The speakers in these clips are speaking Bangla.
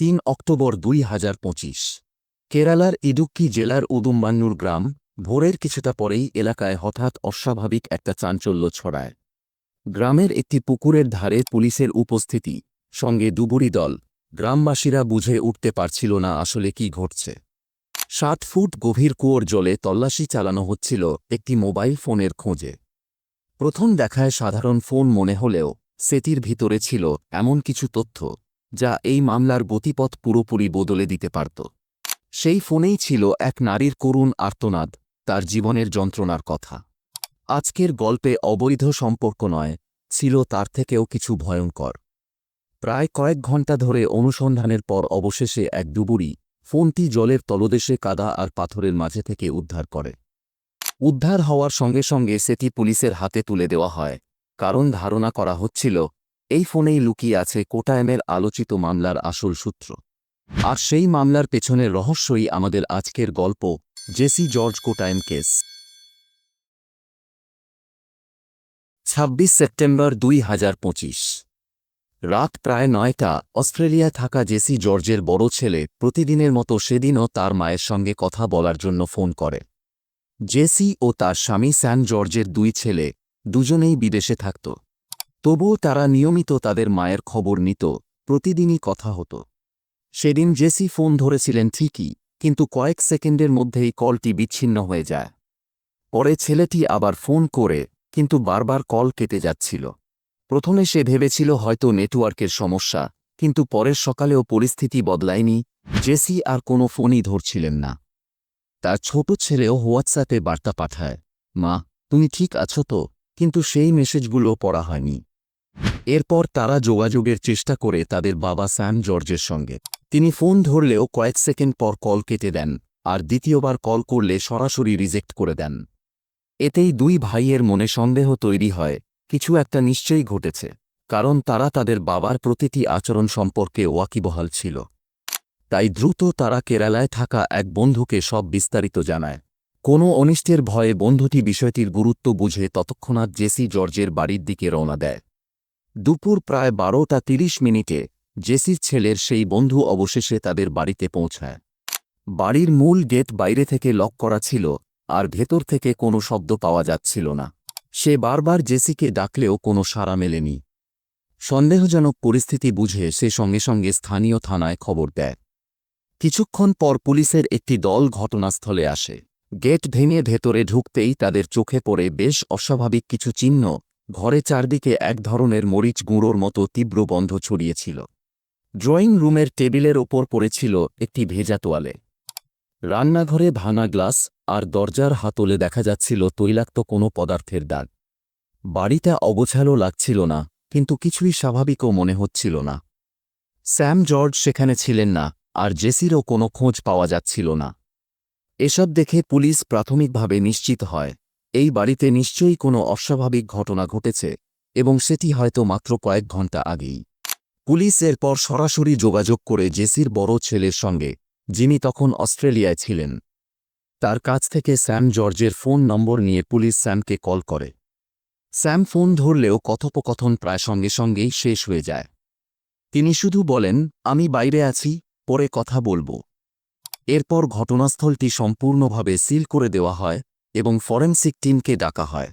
তিন অক্টোবর দুই হাজার পঁচিশ। কেরালার ইডুক্কি জেলার উদুম্বান্নুর গ্রাম, ভোরের কিছুটা পরেই এলাকায় হঠাৎ অস্বাভাবিক একটা চাঞ্চল্য ছড়ায়। গ্রামের একটি পুকুরের ধারে পুলিশের উপস্থিতি, সঙ্গে ডুবুরি দল, গ্রামবাসীরা বুঝে উঠতে পারছিল না আসলে কি ঘটছে। সাত ফুট গভীর কুয়োর জলে তল্লাশি চালানো হচ্ছিল একটি মোবাইল ফোনের খোঁজে। প্রথম দেখায় সাধারণ ফোন মনে হলেও, সেটির ভিতরে ছিল এমন কিছু তথ্য। যা এই মামলার গতিপথ পুরোপুরি বদলে দিতে পারত। সেই ফোনেই ছিল এক নারীর করুণ আর্তনাদ, তার জীবনের যন্ত্রণার কথা। আজকের গল্পে অবৈধ সম্পর্ক নয়, ছিল তার থেকেও কিছু ভয়ঙ্কর। প্রায় কয়েক ঘণ্টা ধরে অনুসন্ধানের পর অবশেষে এক ডুবুরি ফোনটি জলের তলদেশে কাদা আর পাথরের মাঝে থেকে উদ্ধার করে। উদ্ধার হওয়ার সঙ্গে সঙ্গে সেটি পুলিশের হাতে তুলে দেওয়া হয়, কারণ ধারণা করা হচ্ছিল এই ফোনেই লুকিয়ে আছে কোটায়ামের আলোচিত মামলার আসল সূত্র। আর সেই মামলার পেছনের রহস্যই আমাদের আজকের গল্প, জেসি জর্জ কোটায়াম কেস। ছাব্বিশ সেপ্টেম্বর দুই হাজার পঁচিশ। রাত প্রায় নয়টা, অস্ট্রেলিয়ায় থাকা জেসি জর্জের বড় ছেলে প্রতিদিনের মতো সেদিনও তার মায়ের সঙ্গে কথা বলার জন্য ফোন করে। জেসি ও তার স্বামী স্যান জর্জের দুই ছেলে দুজনেই বিদেশে থাকত। তবুও তারা নিয়মিত তাদের মায়ের খবর নিত, প্রতিদিনই কথা হতো। সেদিন জেসি ফোন ধরেছিলেন ঠিকই, কিন্তু কয়েক সেকেন্ডের মধ্যেই কলটি বিচ্ছিন্ন হয়ে যায়। পরে ছেলেটি আবার ফোন করে, কিন্তু বারবার কল কেটে যাচ্ছিল। প্রথমে সে ভেবেছিল হয়তো নেটওয়ার্কের সমস্যা, কিন্তু পরের সকালেও পরিস্থিতি বদলায়নি, জেসি আর কোনো ফোনই ধরছিলেন না। তার ছোট ছেলেও হোয়াটসঅ্যাপে বার্তা পাঠায়, মা, তুমি ঠিক আছো তো? কিন্তু সেই মেসেজগুলো পড়া হয়নি। এরপর তারা যোগাযোগের চেষ্টা করে তাদের বাবা স্যাম জর্জের সঙ্গে। তিনি ফোন ধরলেও কয়েক সেকেন্ড পর কল কেটে দেন, আর দ্বিতীয়বার কল করলে সরাসরি রিজেক্ট করে দেন। এতেই দুই ভাইয়ের মনে সন্দেহ তৈরি হয়, কিছু একটা নিশ্চয়ই ঘটেছে, কারণ তারা তাদের বাবার প্রতিটি আচরণ সম্পর্কে ওয়াকিবহাল ছিল। তাই দ্রুত তারা কেরালায় থাকা এক বন্ধুকে সব বিস্তারিত জানায়। কোনো অনিষ্টের ভয়ে বন্ধুটি বিষয়টির গুরুত্ব বুঝে তৎক্ষণাৎ জেসি জর্জের বাড়ির দিকে রওনা দেয়। দুপুর প্রায় বারোটা তিরিশ মিনিটে জেসির ছেলের সেই বন্ধু অবশেষে তাদের বাড়িতে পৌঁছায়। বাড়ির মূল গেট বাইরে থেকে লক করা ছিল আর ভেতর থেকে কোনো শব্দ পাওয়া যাচ্ছিল না। সে বারবার জেসিকে ডাকলেও কোনো সাড়া মেলেনি। সন্দেহজনক পরিস্থিতি বুঝে সে সঙ্গে সঙ্গে স্থানীয় থানায় খবর দেয়। কিছুক্ষণ পর পুলিশের একটি দল ঘটনাস্থলে আসে। গেট ভেঙে ভেতরে ঢুকতেই তাদের চোখে পড়ে বেশ অস্বাভাবিক কিছু চিহ্ন ঘরে চারদিকে এক ধরনের মরিচ গুঁড়োর মতো তীব্র বন্ধ ছড়িয়েছিল। ড্রয়িং রুমের টেবিলের ওপর পড়েছিল একটি ভেজা তোয়ালে। রান্নাঘরে ভাঙা গ্লাস আর দরজার হাতলে দেখা যাচ্ছিল তৈলাক্ত কোনো পদার্থের দাগ। বাড়িটা অগোছালো লাগছিল না, কিন্তু কিছুই স্বাভাবিকও মনে হচ্ছিল না। স্যাম জর্জ সেখানে ছিলেন না, আর জেসিরও কোনো খোঁজ পাওয়া যাচ্ছিল না। এসব দেখে পুলিশ প্রাথমিকভাবে নিশ্চিত হয়। এই বাড়িতে নিশ্চয়ই কোনো অস্বাভাবিক ঘটনা ঘটেছে, এবং সেটি হয়তো মাত্র কয়েক ঘণ্টা আগেই। পুলিশ এরপর সরাসরি যোগাযোগ করে জেসির বড় ছেলের সঙ্গে, যিনি তখন অস্ট্রেলিয়ায় ছিলেন। তার কাছ থেকে স্যাম জর্জের ফোন নম্বর নিয়ে পুলিশ স্যামকে কল করে। স্যাম ফোন ধরলেও কথোপকথন প্রায় সঙ্গে সঙ্গেই শেষ হয়ে যায়। তিনি শুধু বলেন, আমি বাইরে আছি, পরে কথা বলব। এরপর ঘটনাস্থলটি সম্পূর্ণভাবে সিল করে দেওয়া হয় এবং ফরেন্সিক টিমকে ডাকা হয়।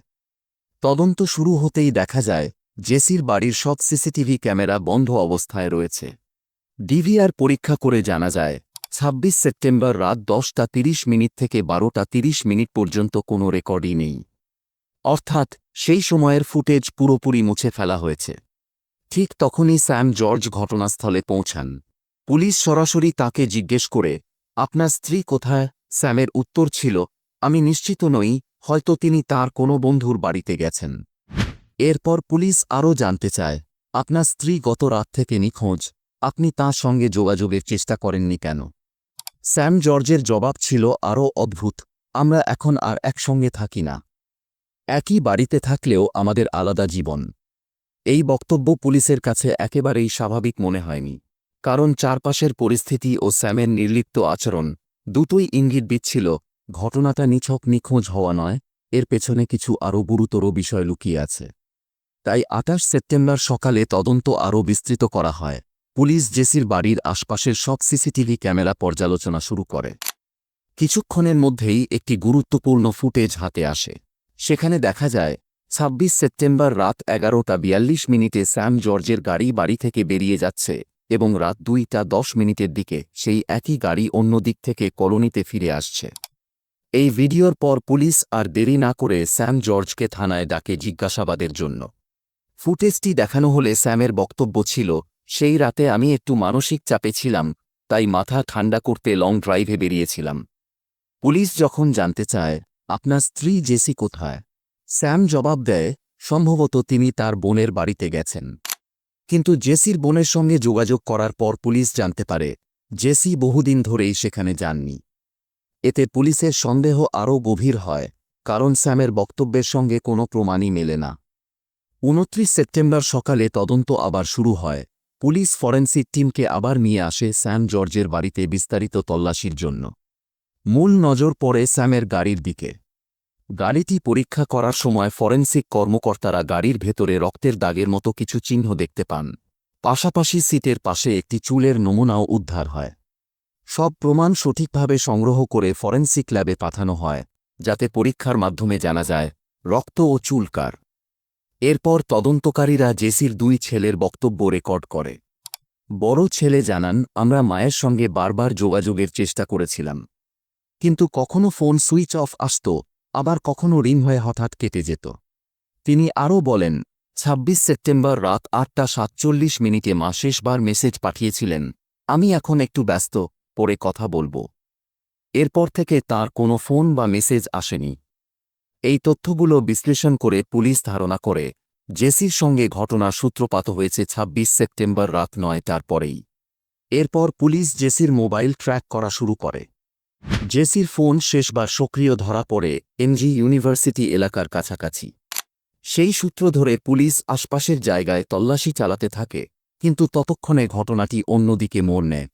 তদন্ত শুরু হতেই দেখা যায়, জেসির বাড়ির সব সিসিটিভি ক্যামেরা বন্ধ অবস্থায় রয়েছে। ডিভিআর পরীক্ষা করে জানা যায়, ছাব্বিশ সেপ্টেম্বর রাত দশটা তিরিশ মিনিট থেকে বারোটা তিরিশ মিনিট পর্যন্ত কোনো রেকর্ডই নেই। অর্থাৎ, সেই সময়ের ফুটেজ পুরোপুরি মুছে ফেলা হয়েছে। ঠিক তখনই স্যাম জর্জ ঘটনাস্থলে পৌঁছান। পুলিশ সরাসরি তাকে জিজ্ঞেস করে, আপনার স্ত্রী কোথায়? স্যামের উত্তর ছিল আমি নিশ্চিত নই, হয়তো তিনি তার কোনো বন্ধুর বাড়িতে গেছেন। এরপর পুলিশ আরও জানতে চায়, আপনার স্ত্রী গত রাত থেকে নিখোঁজ, আপনি তাঁর সঙ্গে যোগাযোগের চেষ্টা করেননি কেন? স্যাম জর্জের জবাব ছিল আরও অদ্ভুত, আমরা এখন আর একসঙ্গে থাকি না। একই বাড়িতে থাকলেও আমাদের আলাদা জীবন। এই বক্তব্য পুলিশের কাছে একেবারেই স্বাভাবিক মনে হয়নি, কারণ চারপাশের পরিস্থিতি ও স্যামের নির্লিপ্ত আচরণ দুটোই ইঙ্গিত দিচ্ছিল ঘটনাটা নিছক নিখোঁজ হওয়া নয়, এর পেছনে কিছু আরও গুরুতর বিষয় লুকিয়ে আছে। তাই আটাশ সেপ্টেম্বর সকালে তদন্ত আরও বিস্তৃত করা হয়। পুলিশ জেসির বাড়ির আশপাশের সব সিসিটিভি ক্যামেরা পর্যালোচনা শুরু করে। কিছুক্ষণের মধ্যেই একটি গুরুত্বপূর্ণ ফুটেজ হাতে আসে। সেখানে দেখা যায়, ছাব্বিশ সেপ্টেম্বর রাত এগারোটা বিয়াল্লিশ মিনিটে স্যাম জর্জের গাড়ি বাড়ি থেকে বেরিয়ে যাচ্ছে এবং রাত দুইটা দশ মিনিটের দিকে সেই একই গাড়ি অন্য দিক থেকে কলোনিতে ফিরে আসছে। এই ভিডিওর পর পুলিশ আর দেরি না করে স্যাম জর্জকে থানায় ডাকে জিজ্ঞাসাবাদের জন্য। ফুটেজটি দেখানো হলে স্যামের বক্তব্য ছিল, সেই রাতে আমি একটু মানসিক চাপে ছিলাম, তাই মাথা ঠান্ডা করতে লং ড্রাইভে বেরিয়েছিলাম। পুলিশ যখন জানতে চায়, আপনার স্ত্রী জেসি কোথায়? স্যাম জবাব দেয়, সম্ভবত তিনি তার বোনের বাড়িতে গেছেন। কিন্তু জেসির বোনের সঙ্গে যোগাযোগ করার পর পুলিশ জানতে পারে, জেসি বহুদিন ধরেই সেখানে যাননি। এতে পুলিশের সন্দেহ আরও গভীর হয়, কারণ স্যামের বক্তব্যের সঙ্গে কোনো প্রমাণই মেলে না। উনত্রিশ সেপ্টেম্বর সকালে তদন্ত আবার শুরু হয়। পুলিশ ফরেন্সিক টিমকে আবার নিয়ে আসে স্যাম জর্জের বাড়িতে বিস্তারিত তল্লাশির জন্য। মূল নজর পড়ে স্যামের গাড়ির দিকে। গাড়িটি পরীক্ষা করার সময় ফরেন্সিক কর্মকর্তারা গাড়ির ভেতরে রক্তের দাগের মতো কিছু চিহ্ন দেখতে পান। পাশাপাশি সিটের পাশে একটি চুলের নমুনাও উদ্ধার হয়। সব প্রমাণ সঠিকভাবে সংগ্রহ করে ফরেন্সিক ল্যাবে পাঠানো হয়, যাতে পরীক্ষার মাধ্যমে জানা যায়, রক্ত ও চুলকার এরপর তদন্তকারীরা জেসির দুই ছেলের বক্তব্য রেকর্ড করে। বড় ছেলে জানান, আমরা মায়ের সঙ্গে বারবার যোগাযোগের চেষ্টা করেছিলাম। কিন্তু কখনো ফোন সুইচ অফ আসত, আবার কখনো রিং হয়ে হঠাৎ কেটে যেত। তিনি আরও বলেন ২৬ সেপ্টেম্বর রাত আটটা সাতচল্লিশ মিনিটে মা শেষবার মেসেজ পাঠিয়েছিলেন। আমি এখন একটু ব্যস্ত পরে কথা বলব। এরপর থেকে তার কোনো ফোন বা মেসেজ আসেনি। এই তথ্যগুলো বিশ্লেষণ করে পুলিশ ধারণা করে, জেসির সঙ্গে ঘটনার সূত্রপাত হয়েছে ২৬ সেপ্টেম্বর রাত নয়টার পরেই। এরপর পুলিশ জেসির মোবাইল ট্র্যাক করা শুরু করে। জেসির ফোন শেষবার সক্রিয় ধরা পড়ে এনজি ইউনিভার্সিটি এলাকার কাছাকাছি। সেই সূত্র ধরে পুলিশ আশপাশের জায়গায় তল্লাশি চালাতে থাকে, কিন্তু ততক্ষণে ঘটনাটি অন্যদিকে মোড় নেয়।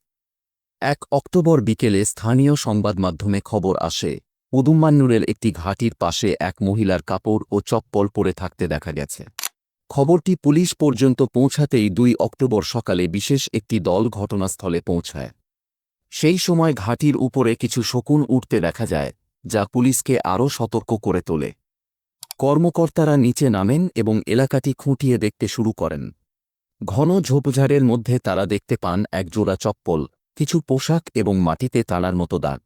এক অক্টোবর বিকেলে স্থানীয় সংবাদমাধ্যমে খবর আসে উদুম্মান্নুরের একটি ঘাটির পাশে এক মহিলার কাপড় ও চপ্পল পরে থাকতে দেখা গেছে। খবরটি পুলিশ পর্যন্ত পৌঁছাতেই দুই অক্টোবর সকালে বিশেষ একটি দল ঘটনাস্থলে পৌঁছায়। সেই সময় ঘাটির উপরে কিছু শকুন উঠতে দেখা যায়, যা পুলিশকে আরও সতর্ক করে তোলে। কর্মকর্তারা নিচে নামেন এবং এলাকাটি খুঁটিয়ে দেখতে শুরু করেন। ঘন ঝোপঝাড়ের মধ্যে তারা দেখতে পান এক জোড়া চপ্পল কিছু পোশাক এবং মাটিতে তালার মতো দাগ।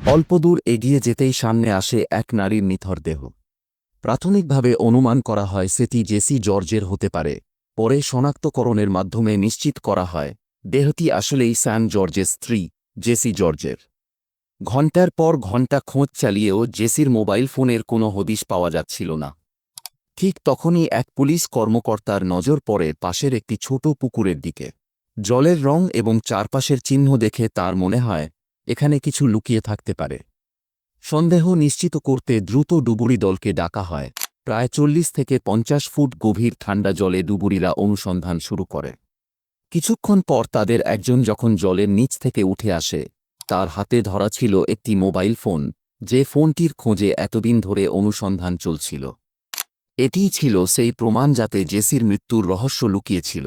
অল্প দূর এগিয়ে যেতেই সামনে আসে এক নারীর নিথর দেহ। প্রাথমিকভাবে অনুমান করা হয় সেটি জেসি জর্জের হতে পারে। পরে শনাক্তকরণের মাধ্যমে নিশ্চিত করা হয়, দেহটি আসলেই স্যান জর্জের স্ত্রী, জেসি জর্জের। ঘণ্টার পর ঘণ্টা খোঁজ চালিয়েও জেসির মোবাইল ফোনের কোনো হদিশ পাওয়া যাচ্ছিল না। ঠিক তখনই এক পুলিশ কর্মকর্তার নজর পড়ে পাশের একটি ছোট পুকুরের দিকে। জলের রং এবং চারপাশের চিহ্ন দেখে তার মনে হয়, এখানে কিছু লুকিয়ে থাকতে পারে। সন্দেহ নিশ্চিত করতে দ্রুত ডুবুরি দলকে ডাকা হয়। প্রায় চল্লিশ থেকে পঞ্চাশ ফুট গভীর ঠান্ডা জলে ডুবুরিরা অনুসন্ধান শুরু করে। কিছুক্ষণ পর তাদের একজন যখন জলের নিচ থেকে উঠে আসে, তার হাতে ধরা ছিল একটি মোবাইল ফোন, যে ফোনটির খোঁজে এতদিন ধরে অনুসন্ধান চলছিল। এটিই ছিল সেই প্রমাণ যাতে জেসির মৃত্যুর রহস্য লুকিয়েছিল।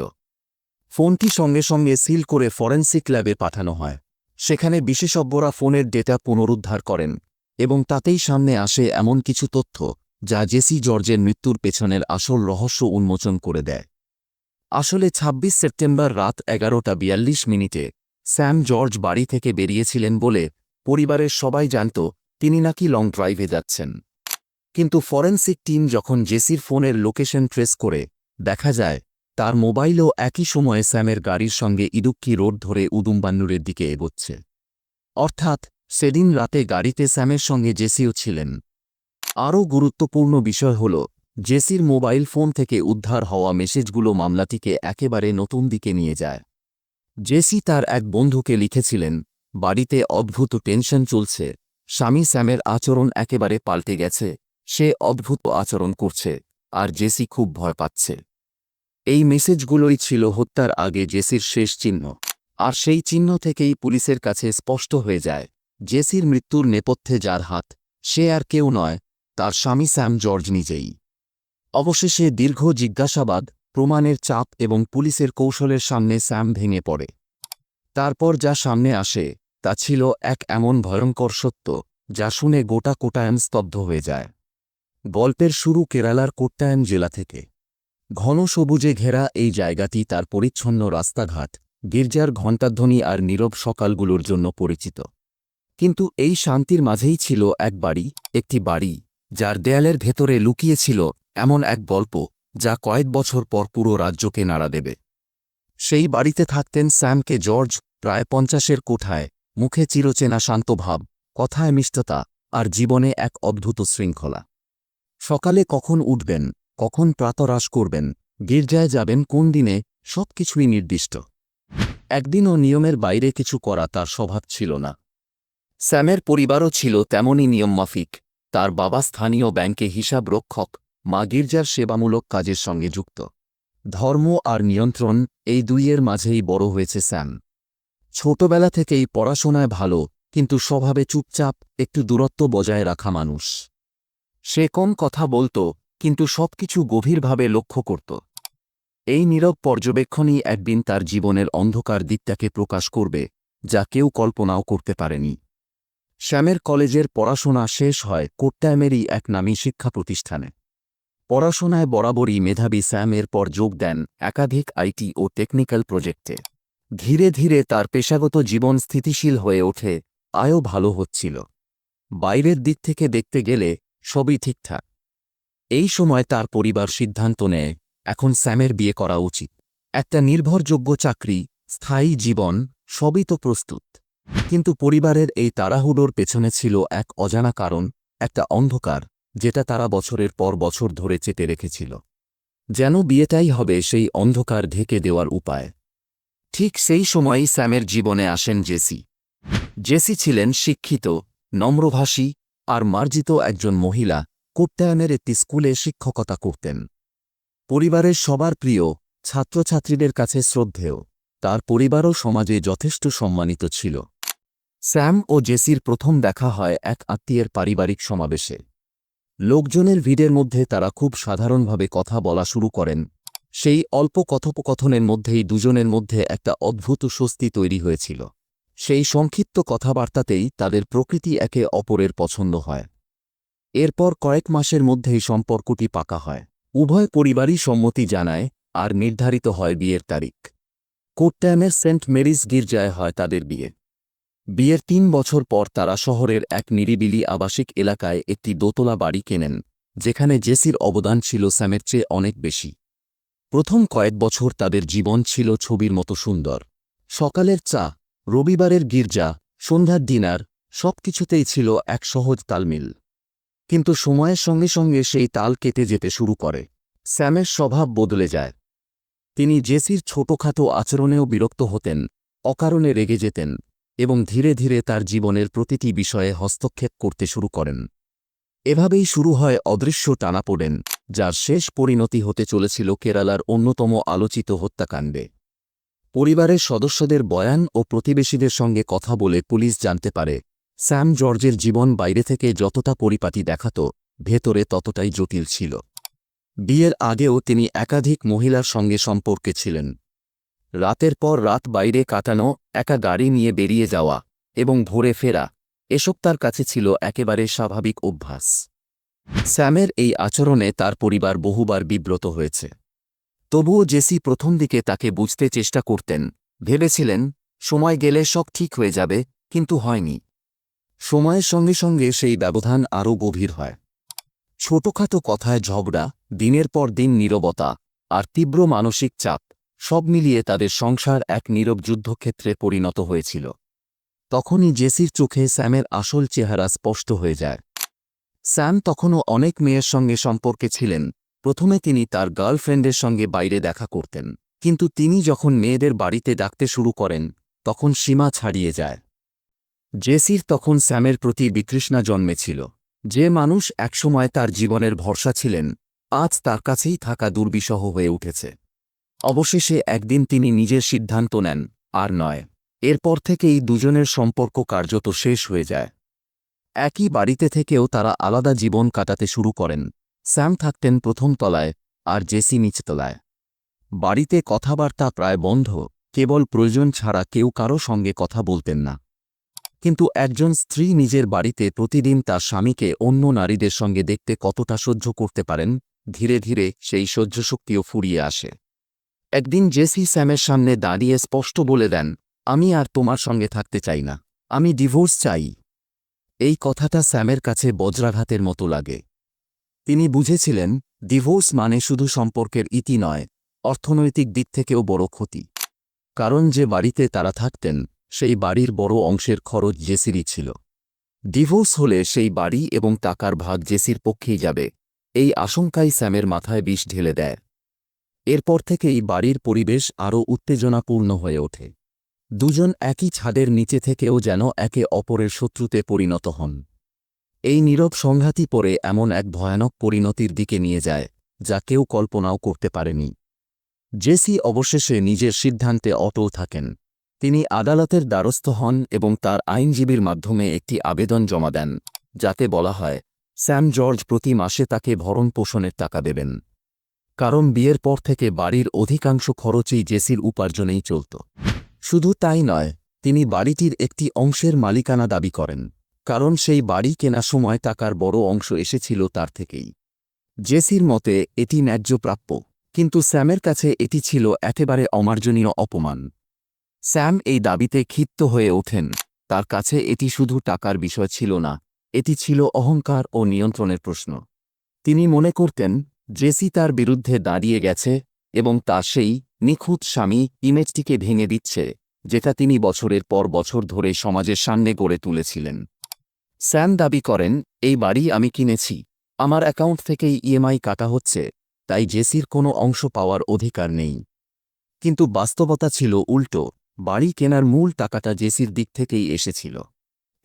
ফোনটি সঙ্গে সঙ্গে সিল করে ফরেন্সিক ল্যাবে পাঠানো হয়। সেখানে বিশেষজ্ঞরা ফোনের ডেটা পুনরুদ্ধার করেন এবং তাতেই সামনে আসে এমন কিছু তথ্য যা জেসি জর্জের মৃত্যুর পেছনের আসল রহস্য উন্মোচন করে দেয়। আসলে ২৬ সেপ্টেম্বর রাত এগারোটা বিয়াল্লিশ মিনিটে স্যাম জর্জ বাড়ি থেকে বেরিয়েছিলেন বলে পরিবারের সবাই জানত তিনি নাকি লং ড্রাইভে যাচ্ছেন। কিন্তু ফরেন্সিক টিম যখন জেসির ফোনের লোকেশন ট্রেস করে দেখা যায় তার মোবাইলও একই সময়ে স্যামের গাড়ির সঙ্গে ইদুক্কি রোড ধরে উদুম্বান্নুরের দিকে এগোচ্ছে। অর্থাৎ, সেদিন রাতে গাড়িতে স্যামের সঙ্গে জেসিও ছিলেন। আরও গুরুত্বপূর্ণ বিষয় হল, জেসির মোবাইল ফোন থেকে উদ্ধার হওয়া মেসেজগুলো মামলাটিকে একেবারে নতুন দিকে নিয়ে যায়। জেসি তার এক বন্ধুকে লিখেছিলেন, বাড়িতে অদ্ভুত টেনশন চলছে। স্বামী স্যামের আচরণ একেবারে পাল্টে গেছে। সে অদ্ভুত আচরণ করছে। আর জেসি খুব ভয় পাচ্ছে। এই মেসেজগুলোই ছিল হত্যার আগে জেসির শেষ চিহ্ন। আর সেই চিহ্ন থেকেই পুলিশের কাছে স্পষ্ট হয়ে যায়, জেসির মৃত্যুর নেপথ্যে যার হাত, সে আর কেউ নয়, তার স্বামী স্যাম জর্জ নিজেই। অবশেষে দীর্ঘ জিজ্ঞাসাবাদ, প্রমাণের চাপ এবং পুলিশের কৌশলের সামনে স্যাম ভেঙে পড়ে। তারপর যা সামনে আসে, তা ছিল এক এমন ভয়ঙ্কর সত্য, যা শুনে গোটা কোটায়াম স্তব্ধ হয়ে যায়। গল্পের শুরু কেরালার কোট্টায়াম জেলা থেকে। ঘন সবুজে ঘেরা এই জায়গাটি তার পরিচ্ছন্ন রাস্তাঘাট, গির্জার ঘণ্টাধ্বনি আর নীরব সকালগুলোর জন্য পরিচিত। কিন্তু এই শান্তির মাঝেই ছিল এক বাড়ি, একটি বাড়ি, যার দেয়ালের ভেতরে লুকিয়েছিল এমন এক গল্প যা কয়েক বছর পর পুরো রাজ্যকে নাড়া দেবে। সেই বাড়িতে থাকতেন স্যামকে জর্জ, প্রায় পঞ্চাশের কোঠায়, মুখে চিরচেনা শান্ত ভাব, কথায় মিষ্টতা আর জীবনে এক অদ্ভুত শৃঙ্খলা। সকালে কখন উঠবেন? কখন প্রাতরাশ করবেন, গির্জায় যাবেন, কোন দিনে সব কিছুই নির্দিষ্ট। একদিনও নিয়মের বাইরে কিছু করা তার স্বভাব ছিল না। স্যামের পরিবারও ছিল তেমনই নিয়মমাফিক। তার বাবা স্থানীয় ব্যাংকে হিসাব রক্ষক, মা গির্জার সেবামূলক কাজের সঙ্গে যুক্ত। ধর্ম আর নিয়ন্ত্রণ এই দুইয়ের মাঝেই বড় হয়েছে স্যাম। ছোটবেলা থেকেই পড়াশোনায় ভালো, কিন্তু স্বভাবে চুপচাপ, একটু দূরত্ব বজায় রাখা মানুষ। সে কম কথা বলত কিন্তু সবকিছু গভীরভাবে লক্ষ্য করত। এই নীরব পর্যবেক্ষণই একদিন তার জীবনের অন্ধকার দিকটাকে প্রকাশ করবে, যা কেউ কল্পনাও করতে পারেনি। শ্যামের কলেজের পড়াশোনা শেষ হয় কোট্টায়ামেরই এক নামী শিক্ষা প্রতিষ্ঠানে। পড়াশোনায় বরাবরই মেধাবী স্যাম এরপর যোগ দেন একাধিক আইটি ও টেকনিক্যাল প্রজেক্টে। ধীরে ধীরে তার পেশাগত জীবন স্থিতিশীল হয়ে ওঠে, আয়ও ভালো হচ্ছিল। বাইরের দিক থেকে দেখতে গেলে সবই ঠিকঠাক। এই সময় তার পরিবার সিদ্ধান্ত নেয়, এখন স্যামের বিয়ে করা উচিত। একটা নির্ভরযোগ্য চাকরি, স্থায়ী জীবন, সবই তো প্রস্তুত। কিন্তু পরিবারের এই তাড়াহুড়োর পেছনে ছিল এক অজানা কারণ, একটা অন্ধকার, যেটা তারা বছরের পর বছর ধরে চেটে রেখেছিল। যেন বিয়েটাই হবে সেই অন্ধকার ঢেকে দেওয়ার উপায়। ঠিক সেই সময়ই স্যামের জীবনে আসেন জেসি। জেসি ছিলেন শিক্ষিত, নম্রভাষী আর মার্জিত একজন মহিলা কোট্টায়নের একটি স্কুলে শিক্ষকতা করতেন। পরিবারের সবার প্রিয়, ছাত্রছাত্রীদের কাছে শ্রদ্ধেয়। তার পরিবারও সমাজে যথেষ্ট সম্মানিত ছিল। স্যাম ও জেসির প্রথম দেখা হয় এক আত্মীয়ের পারিবারিক সমাবেশে। লোকজনের ভিড়ের মধ্যে তারা খুব সাধারণভাবে কথা বলা শুরু করেন। সেই অল্প কথোপকথনের মধ্যেই দুজনের মধ্যে একটা অদ্ভুত স্বস্তি তৈরি হয়েছিল। সেই সংক্ষিপ্ত কথাবার্তাতেই তাদের প্রকৃতি একে অপরের পছন্দ হয়। এরপর কয়েক মাসের মধ্যেই সম্পর্কটি পাকা হয়। উভয় পরিবারই সম্মতি জানায় আর নির্ধারিত হয় বিয়ের তারিখ। কোট্টায়ামের সেন্ট মেরিজ গির্জায় হয় তাদের বিয়ে। বিয়ের তিন বছর পর তারা শহরের এক নিরিবিলি আবাসিক এলাকায় একটি দোতলা বাড়ি কেনেন, যেখানে জেসির অবদান ছিল স্যামের চেয়ে অনেক বেশি। প্রথম কয়েক বছর তাদের জীবন ছিল ছবির মতো সুন্দর। সকালের চা, রবিবারের গির্জা, সন্ধ্যার ডিনার, সবকিছুতেই ছিল এক সহজ তালমিল। কিন্তু সময়ের সঙ্গে সঙ্গে সেই তাল কেটে যেতে শুরু করে। স্যামের স্বভাব বদলে যায়। তিনি জেসির ছোটখাটো আচরণেও বিরক্ত হতেন, অকারণে রেগে যেতেন এবং ধীরে ধীরে তার জীবনের প্রতিটি বিষয়ে হস্তক্ষেপ করতে শুরু করেন। এভাবেই শুরু হয় অদৃশ্য টানাপোড়েন যার শেষ পরিণতি হতে চলেছিল কেরালার অন্যতম আলোচিত হত্যাকাণ্ডে। পরিবারের সদস্যদের বয়ান ও প্রতিবেশীদের সঙ্গে কথা বলে পুলিশ জানতে পারে স্যাম জর্জের জীবন বাইরে থেকে যতটা পরিপাটি দেখাত, ভেতরে ততটাই জটিল ছিল। বিয়ের আগেও তিনি একাধিক মহিলার সঙ্গে সম্পর্কে ছিলেন। রাতের পর রাত বাইরে কাটানো, একা গাড়ি নিয়ে বেরিয়ে যাওয়া এবং ভোরে ফেরা, এসব তার কাছে ছিল একেবারে স্বাভাবিক অভ্যাস। স্যামের এই আচরণে তার পরিবার বহুবার বিব্রত হয়েছে। তবুও জেসি প্রথম দিকে তাকে বুঝতে চেষ্টা করতেন, ভেবেছিলেন, সময় গেলে সব ঠিক হয়ে যাবে, কিন্তু হয়নি। সময়ের সঙ্গে সঙ্গে সেই ব্যবধান আরও গভীর হয়। ছোটখাটো কথায় ঝগড়া, দিনের পর দিন নীরবতা আর তীব্র মানসিক চাপ সব মিলিয়ে তাদের সংসার এক নীরব যুদ্ধক্ষেত্রে পরিণত হয়েছিল। তখনই জেসির চোখে স্যামের আসল চেহারা স্পষ্ট হয়ে যায়। স্যাম তখনও অনেক মেয়ের সঙ্গে সম্পর্কে ছিলেন। প্রথমে তিনি তার গার্লফ্রেন্ডের সঙ্গে বাইরে দেখা করতেন। কিন্তু তিনি যখন মেয়েদের বাড়িতে ডাকতে শুরু করেন, তখন সীমা ছাড়িয়ে যায়। জেসির তখন স্যামের প্রতি বিতৃষ্ণা জন্মেছিল। যে মানুষ একসময় তার জীবনের ভরসা ছিলেন, আজ তার কাছেই থাকা দুর্বিষহ হয়ে উঠেছে। অবশেষে একদিন তিনি নিজের সিদ্ধান্ত নেন, আর নয়, এরপর থেকেই দুজনের সম্পর্ক কার্যত শেষ হয়ে যায়। একই বাড়িতে থেকেও তারা আলাদা জীবন কাটাতে শুরু করেন। স্যাম থাকতেন প্রথম তলায়, আর জেসি নিচতলায় বাড়িতে কথাবার্তা প্রায় বন্ধ, কেবল প্রয়োজন ছাড়া কেউ কারও সঙ্গে কথা বলতেন না। কিন্তু একজন স্ত্রী নিজের বাড়িতে প্রতিদিন তার স্বামীকে অন্য নারীদের সঙ্গে দেখতে কতটা সহ্য করতে পারেন, ধীরে ধীরে সেই সহ্যশক্তিও ফুরিয়ে আসে। একদিন জেসি স্যামের সামনে দাঁড়িয়ে স্পষ্ট বলে দেন, আমি আর তোমার সঙ্গে থাকতে চাই না, আমি ডিভোর্স চাই। এই কথাটা স্যামের কাছে বজ্রাঘাতের মতো লাগে। তিনি বুঝেছিলেন, ডিভোর্স মানে শুধু সম্পর্কের ইতি নয়, অর্থনৈতিক দিক থেকেও বড় ক্ষতি। কারণ যে বাড়িতে তারা থাকতেন সেই বাড়ির বড় অংশের খরচ জেসিরই ছিল। ডিভোর্স হলে সেই বাড়ি এবং টাকার ভাগ জেসির পক্ষেই যাবে, এই আশঙ্কাই স্যামের মাথায় বিষ ঢেলে দেয়। এরপর থেকেই বাড়ির পরিবেশ আরও উত্তেজনাপূর্ণ হয়ে ওঠে। দুজন একই ছাদের নিচে থেকেও যেন একে অপরের শত্রুতে পরিণত হন। এই নীরব সংঘাতই পরে এমন এক ভয়ানক পরিণতির দিকে নিয়ে যায়, যা কেউ কল্পনাও করতে পারেনি। জেসি অবশেষে নিজের সিদ্ধান্তে অটল থাকেন। তিনি আদালতের দ্বারস্থ হন এবং তার আইনজীবীর মাধ্যমে একটি আবেদন জমা দেন, যাতে বলা হয়, স্যাম জর্জ প্রতি মাসে তাকে ভরণ পোষণের টাকা দেবেন। কারণ বিয়ের পর থেকে বাড়ির অধিকাংশ খরচই জেসির উপার্জনেই চলত। শুধু তাই নয়, তিনি বাড়িটির একটি অংশের মালিকানা দাবি করেন, কারণ সেই বাড়ি কেনা সময় টাকার বড় অংশ এসেছিল তার থেকেই। জেসির মতে, এটি ন্যায্য প্রাপ্য, কিন্তু স্যামের কাছে এটি ছিল একেবারে অমার্জনীয় অপমান। স্যাম এই দাবিতে ক্ষিপ্ত হয়ে ওঠেন। তার কাছে এটি শুধু টাকার বিষয় ছিল না, এটি ছিল অহংকার ও নিয়ন্ত্রণের প্রশ্ন। তিনি মনে করতেন, জেসি তার বিরুদ্ধে দাঁড়িয়ে গেছে এবং তা সেই নিখুঁত স্বামী ইমেজটিকে ভেঙে দিচ্ছে, যেটা তিনি বছরের পর বছর ধরে সমাজের সামনে গড়ে তুলেছিলেন। স্যাম দাবি করেন, এই বাড়ি আমি কিনেছি। আমার অ্যাকাউন্ট থেকেই ইএমআই কাটা হচ্ছে, তাই জেসির কোনো অংশ পাওয়ার অধিকার নেই। কিন্তু বাস্তবতা ছিল উল্টো। বাড়ি কেনার মূল টাকাটা জেসির দিক থেকেই এসেছিল।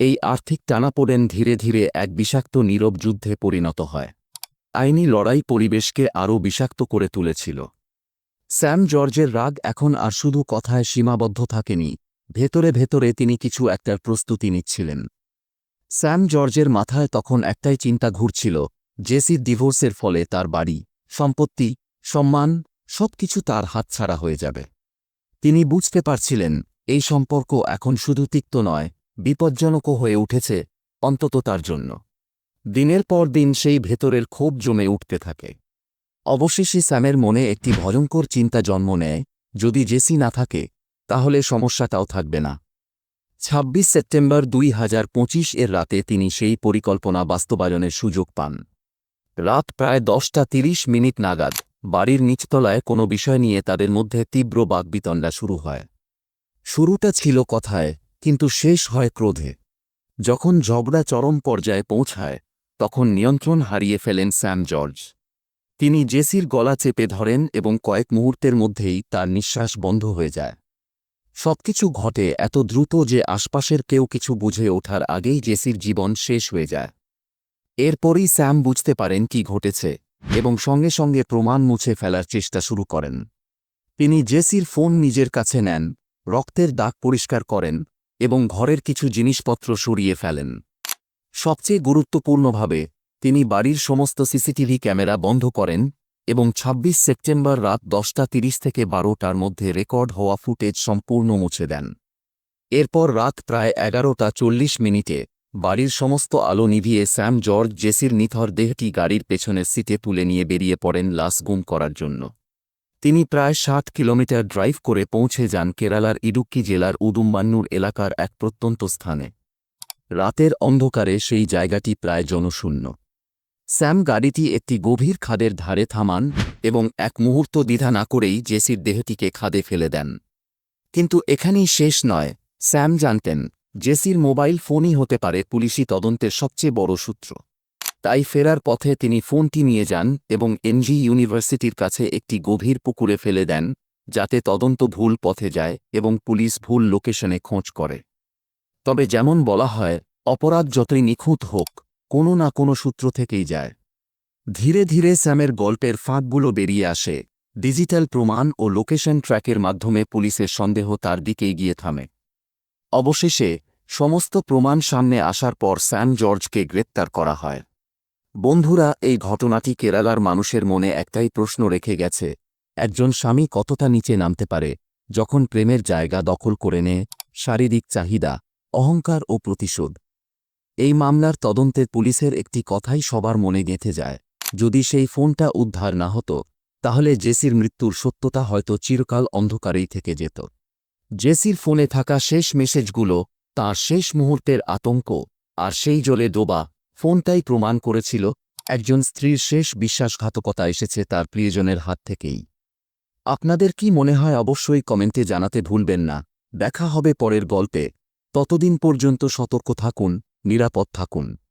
এই আর্থিক টানাপোড়েন ধীরে ধীরে এক বিষাক্ত নীরব যুদ্ধে পরিণত হয়। আইনি লড়াই পরিবেশকে আরও বিষাক্ত করে তুলেছিল। স্যাম জর্জের রাগ এখন আর শুধু কথায় সীমাবদ্ধ থাকেনি, ভেতরে ভেতরে তিনি কিছু একটার প্রস্তুতি নিচ্ছিলেন। স্যাম জর্জের মাথায় তখন একটাই চিন্তা ঘুরছিল, জেসির ডিভোর্সের ফলে তার বাড়ি, সম্পত্তি, সম্মান, সবকিছু তার হাতছাড়া হয়ে যাবে। তিনি বুঝতে পারছিলেন, এই সম্পর্ক এখন শুধু তিক্ত নয়, বিপজ্জনকও হয়ে উঠেছে, অন্তত তার জন্য। দিনের পর দিন সেই ভেতরের ক্ষোভ জমে উঠতে থাকে। অবশেষে স্যামের মনে একটি ভয়ঙ্কর চিন্তা জন্ম নেয়, যদি জেসি না থাকে, তাহলে সমস্যাটাও থাকবে না। ২৬ সেপ্টেম্বর দুই হাজার পঁচিশ এর রাতে তিনি সেই পরিকল্পনা বাস্তবায়নের সুযোগ পান। রাত প্রায় দশটা তিরিশ মিনিট নাগাদ। বাড়ির নিচতলায় কোনো বিষয় নিয়ে তাদের মধ্যে তীব্র বাগবিতণ্ডা শুরু হয়। শুরুটা ছিল কথায়, কিন্তু শেষ হয় ক্রোধে। যখন ঝগড়া চরম পর্যায়ে পৌঁছায়, তখন নিয়ন্ত্রণ হারিয়ে ফেলেন স্যাম জর্জ। তিনি জেসির গলা চেপে ধরেন এবং কয়েক মুহূর্তের মধ্যেই তার নিঃশ্বাস বন্ধ হয়ে যায়। সবকিছু ঘটে এত দ্রুত যে আশপাশের কেউ কিছু বুঝে ওঠার আগেই জেসির জীবন শেষ হয়ে যায়। এরপরই স্যাম বুঝতে পারেন কি ঘটেছে। এবং সঙ্গে সঙ্গে প্রমাণ মুছে ফেলার চেষ্টা শুরু করেন। তিনি জেসির ফোন নিজের কাছে নেন, রক্তের দাগ পরিষ্কার করেন এবং ঘরের কিছু জিনিসপত্র সরিয়ে ফেলেন। সবচেয়ে গুরুত্বপূর্ণভাবে, তিনি বাড়ির সমস্ত সিসিটিভি ক্যামেরা বন্ধ করেন এবং ২৬ সেপ্টেম্বর রাত দশটা তিরিশ থেকে বারোটার মধ্যে রেকর্ড হওয়া ফুটেজ সম্পূর্ণ মুছে দেন। এরপর রাত প্রায় এগারোটা চল্লিশ মিনিটে বাড়ির সমস্ত আলো নিভিয়ে স্যাম জর্জ জেসির নিথর দেহটি গাড়ির পেছনের সিটে তুলে নিয়ে বেরিয়ে পড়েন লাশ গুম করার জন্য। তিনি প্রায় ষাট কিলোমিটার ড্রাইভ করে পৌঁছে যান কেরালার ইডুক্কি জেলার উদুম্বান্নুর এলাকার এক প্রত্যন্ত স্থানে। রাতের অন্ধকারে সেই জায়গাটি প্রায় জনশূন্য। স্যাম গাড়িটি একটি গভীর খাদের ধারে থামান এবং এক মুহূর্ত দ্বিধা না করেই জেসির দেহটিকে খাদে ফেলে দেন। কিন্তু এখানেই শেষ নয়, স্যাম জানতেন জেসির মোবাইল ফোনই হতে পারে পুলিশি তদন্তের সবচেয়ে বড় সূত্র। তাই ফেরার পথে তিনি ফোনটি নিয়ে যান এবং এনজি ইউনিভার্সিটির কাছে একটি গভীর পুকুরে ফেলে দেন, যাতে তদন্ত ভুল পথে যায় এবং পুলিশ ভুল লোকেশনে খোঁজ করে। তবে যেমন বলা হয়, অপরাধ যতই নিখুঁত হোক, কোনো না কোনো সূত্র থেকেই যায়। ধীরে ধীরে স্যামের গল্পের ফাঁকগুলো বেরিয়ে আসে, ডিজিটাল প্রমাণ ও লোকেশন ট্র্যাকের মাধ্যমে পুলিশের সন্দেহ তার দিকে গিয়ে থামে। অবশেষে, সমস্ত প্রমাণ সামনে আসার পর স্যান জর্জকে গ্রেপ্তার করা হয়। বন্ধুরা, এই ঘটনাটি কেরালার মানুষের মনে একটাই প্রশ্ন রেখে গেছে, একজন স্বামী কতটা নিচে নামতে পারে, যখন প্রেমের জায়গা দখল করে নেয়, শারীরিক চাহিদা, অহংকার ও প্রতিশোধ। এই মামলার তদন্তের পুলিশের একটি কথাই সবার মনে গেঁথে যায়, যদি সেই ফোনটা উদ্ধার না হতো, তাহলে জেসির মৃত্যুর সত্যতা হয়তো চিরকাল অন্ধকারেই থেকে যেত। জেসির ফোনে থাকা শেষ মেসেজগুলো, তার শেষ মুহূর্তের আতঙ্ক, আর সেই জলে ডোবা ফোনটাই প্রমাণ করেছিল, একজন স্ত্রীর শেষ বিশ্বাসঘাতকতা এসেছে তার প্রিয়জনের হাত থেকেই। আপনাদের কি মনে হয় অবশ্যই কমেন্টে জানাতে ভুলবেন না। দেখা হবে পরের গল্পে। ততদিন পর্যন্ত সতর্ক থাকুন, নিরাপদ থাকুন।